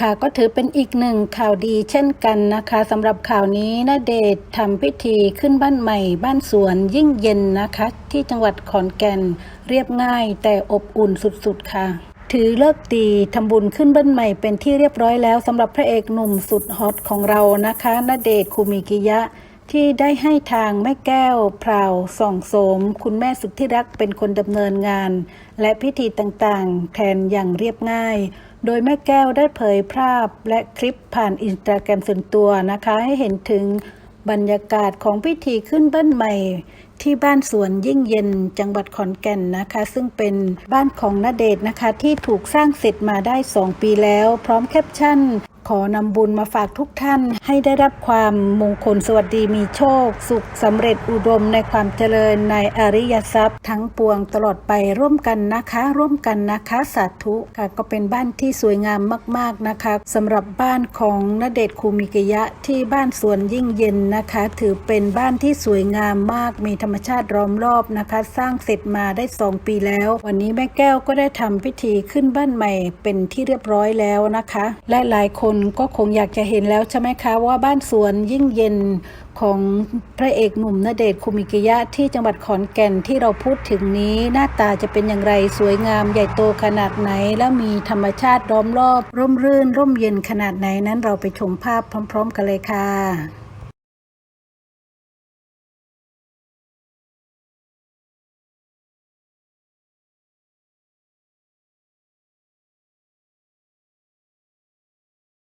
ค่ะก็ถือเป็นอีกหนึ่งข่าวดีเช่นกันนะคะสำหรับข่าวนี้ณเดชทำพิธีขึ้นบ้านใหม่ บ้านสวนยิ่งเย็นนะคะ ที่จังหวัดขอนแก่นเรียบง่ายแต่อบอุ่นสุดๆค่ะ ถือเลิกษ์ดีทำบุญขึ้นบ้านใหม่เป็นที่เรียบร้อยแล้วสำหรับพระเอกหนุ่มสุดฮอตของเรานะคะณเดชคูมิกิยะที่ได้ให้ทางแม่แก้วพราวส่องโสม คุณแม่สุดที่รักเป็นคนดำเนินงาน และพิธีต่างๆ แทนอย่างเรียบง่าย โดยแม่แก้วได้เผยภาพและคลิปผ่านอินสตาแกรมส่วนตัวนะคะ ให้เห็นถึงบรรยากาศของพิธีขึ้นบ้านใหม่ ที่บ้านสวนยิ่งเย็นจังหวัดขอนแก่นนะคะ ซึ่งเป็นบ้านของณเดชน์นะคะ ที่ถูกสร้างเสร็จมาได้ 2 ปีแล้ว พร้อมแคปชั่น ขอนำบุญมาฝากทุกท่านให้ได้รับความมงคลสวัสดีมีโชค สุขสำเร็จอุดมในความเจริญในอริยทรัพย์ ทั้งปวงตลอดไปร่วมกันนะคะ ร่วมกันนะคะสาธุค่ะก็เป็นบ้านที่สวยงามมากๆนะคะสำหรับบ้านของณเดชน์คูมิกยะที่บ้านสวนยิ่งเย็นนะคะ ถือเป็นบ้านที่สวยงามมากมีธรรมชาติล้อมรอบนะคะ สร้างเสร็จมาได้ 2 ปีแล้ว วันนี้แม่แก้วก็ได้ทำพิธีขึ้นบ้านใหม่เป็นที่เรียบร้อยแล้วนะคะ และหลายคนนก็คงอยากจะเห็นแล้วใช่ไหมคะว่าบ้านสวนยิ่งเย็นของพระเอกหนุ่มณเดชน์คุมิกิยะที่จังหวัดขอนแก่นที่เราพูดถึงนี้ หน้าตาจะเป็นอย่างไรสวยงามใหญ่โตขนาดไหน และมีธรรมชาติล้อมรอบ ร่มรื่น ร่มเย็นขนาดไหนนั้นเราไปชมภาพพร้อม ๆ กันเลยค่ะ